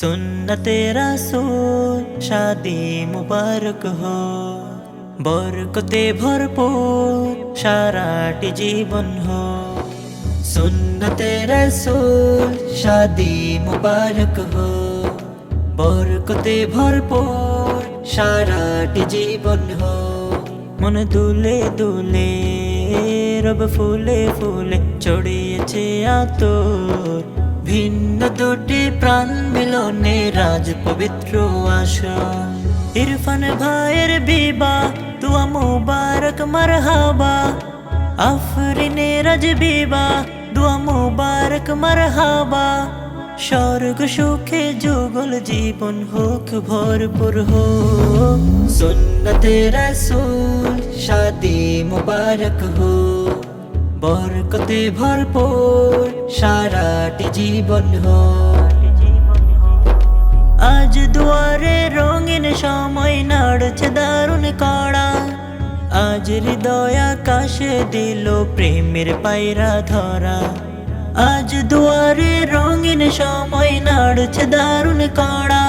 সুন্নতে রাসূল শাদি মুবারক হো বরকতে ভরপুর সারাটি জীবন হো সুন্নতে রাসূল শাদি মুবারক হো বরকতে ভরপুর সারাটি জীবন হো মন দুলে দুলে রব ফুলে ফুলে ছড়িয়েছে আতর ভিন্ন দুটি প্রাণ মিলনে রাজ পবিত্র আশা। ইরফান ভাইয়ের বিবা তুয়া মুবারক, মারহাবা। আফরিনে রাজ বিবা দুয়া মুবারক, মারহাবা। স্বর্গ, সুখে যুগল জীবন হোক, ভরপুর হো সুন্নতে রাসূল, শাদি মুবারক হো বরকতে ভরপুর সারাটি জীবন আজ দুয়ারে রঙিন সময় নাড়ছে দারুণ কড়া। আজ হৃদয় আকাশে দিল প্রেমের পায়রা ধরা। আজ দুয়ারে রঙিন সময় নাড়ছে দারুণ কড়া।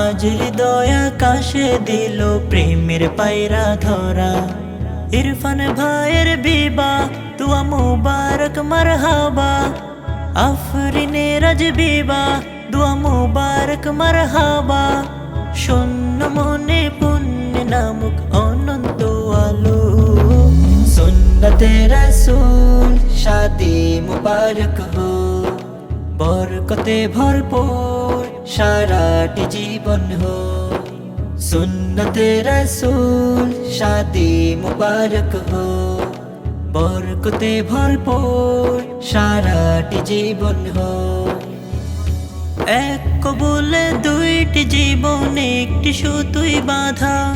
আজ হৃদয় আকাশে দিল প্রেমের পায়রা ধরা। ইরফান ভাইয়ের বিবা তুয়া মুবারক মারহাবা আফরিনে রাজ বিবা দুয়া মুবারক মারহাবা শূন্য মনে পুণ্য নামক অনন্ত আলো সুন্নতে রাসূল শাদি মুবারক হো বরকতে ভরপুর সারাটি জীবন হো সুন্নতে রাসূল শাদি মুবারক হো বরকতে ভরপুর সারাটি জীবন হো এক কবুলে দুইটি জীবন, একটি সুতুই বাধা।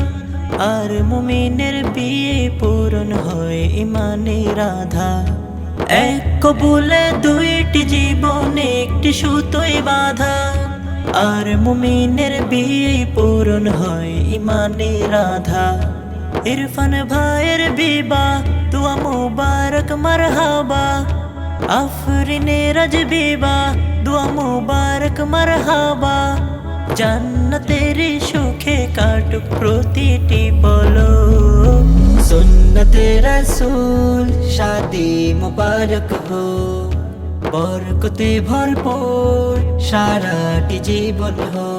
আর মুমিনের বিয়ে পূরণ হয় ইমানে রাধা। এক কবুলে দুইটি জীবন, একটি সুতোই বাধা। আর মুমিনের বিয়ে পূরণ হয় ইমানে রাধা। ইরফান ভাইয়ের বিবা তুয়া মুবারক মারহাবা আফরিনে রাজ বিবা দুয়া মুবারক মারহাবা জান্নাতের সুখে কাটুক প্রতিটি বলো সুন্নতে রাসূল শাদি মুবারক হো বরকতে ভরপুর সারাটি জীবন হো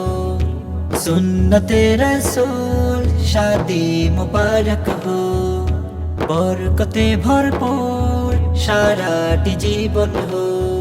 সুন্নতে রাসূল শাদি মুবারক হো বরকতে ভরপুর সারাটি জীবন হো